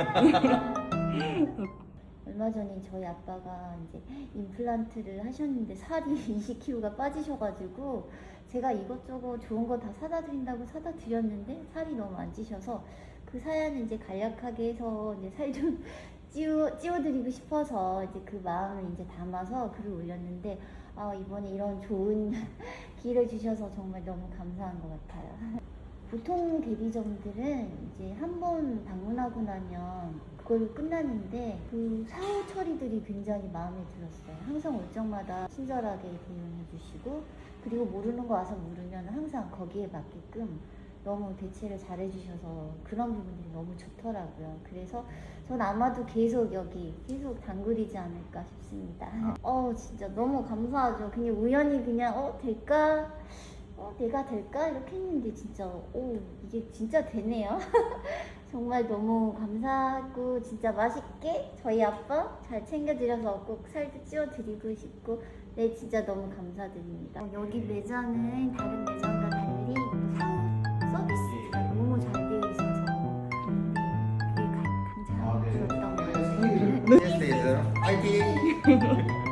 얼마 전에 저희 아빠가 이제 임플란트를 하셨는데 살이 20kg가 빠지셔가지고 제가 이것저것 좋은 거 다 사다 드린다고 사다 드렸는데 살이 너무 안 찌셔서 그 사연을 이제 간략하게 해서 이제 살 좀 찌워 찌워드리고 싶어서 이제 그 마음을 이제 담아서 글을 올렸는데 아 이번에 이런 좋은 기회를 주셔서 정말 너무 감사한 것 같아요. 보통 대리점들은 이제 한 번 방문하고 나면 그걸 끝나는데 그 사후 처리들이 굉장히 마음에 들었어요. 항상 올 적마다 친절하게 대응해 주시고 그리고 모르는 거 와서 물으면 항상 거기에 맞게끔 너무 대체를 잘해 주셔서 그런 부분들이 너무 좋더라고요. 그래서 전 아마도 계속 여기 계속 당글이지 않을까 싶습니다. 어 진짜 너무 감사하죠. 그냥 우연히 그냥 어 될까? 어, 내가 될까? 이렇게 했는데 진짜, 오, 이게 진짜 되네요. 정말 너무 감사하고, 진짜 맛있게 저희 아빠 잘 챙겨드려서 꼭 살도 찌워드리고 싶고, 네, 진짜 너무 감사드립니다. 어, 여기 매장은 다른 매장과 달리 서비스가 너무 잘 되어 있어서, 네, 그게 가- 가장 아, 네. 좋았던 것 같아요. 예스, 예스. 파이팅!